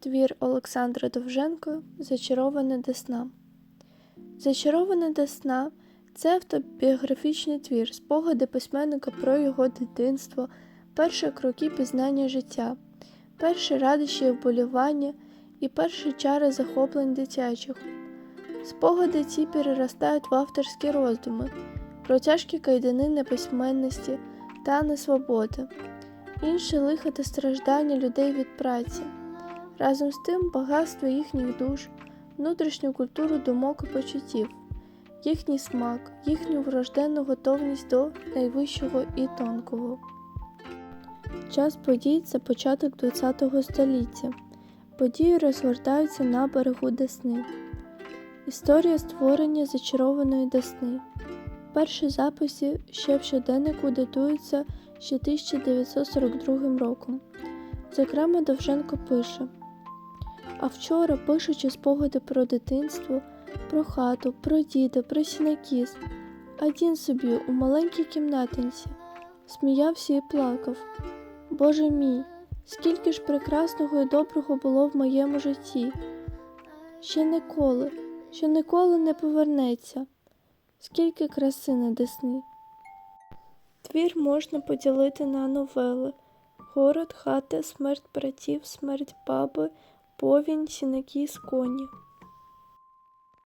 Твір Олександра Довженко Зачарована Десна. Зачарована Десна це автобіографічний твір, спогади письменника про його дитинство, перші кроки пізнання життя, перші радощі і вболівання і перші чари захоплень дитячих. Спогади ці переростають в авторські роздуми про тяжкі кайдани неписьменності та несвободи, інші лиха та страждання людей від праці. Разом з тим багатство їхніх душ, внутрішню культуру думок і почуттів, їхній смак, їхню врожденну готовність до найвищого і тонкого. Час подій це початок ХХ століття. Події розгортаються на берегу Десни. Історія створення зачарованої Десни. Перші записи ще в щоденнику датуються ще 1942 роком. Зокрема, Довженко пише: А вчора, пишучи спогади про дитинство, про хату, про діда, про сінокіс, один собі у маленькій кімнатинці, сміявся і плакав. Боже мій, скільки ж прекрасного і доброго було в моєму житті. Ще ніколи, ще ніколи не повернеться, скільки краси на десни. Твір можна поділити на новели Город, хата, смерть братів, смерть баби, повінь, сінокіс, коні.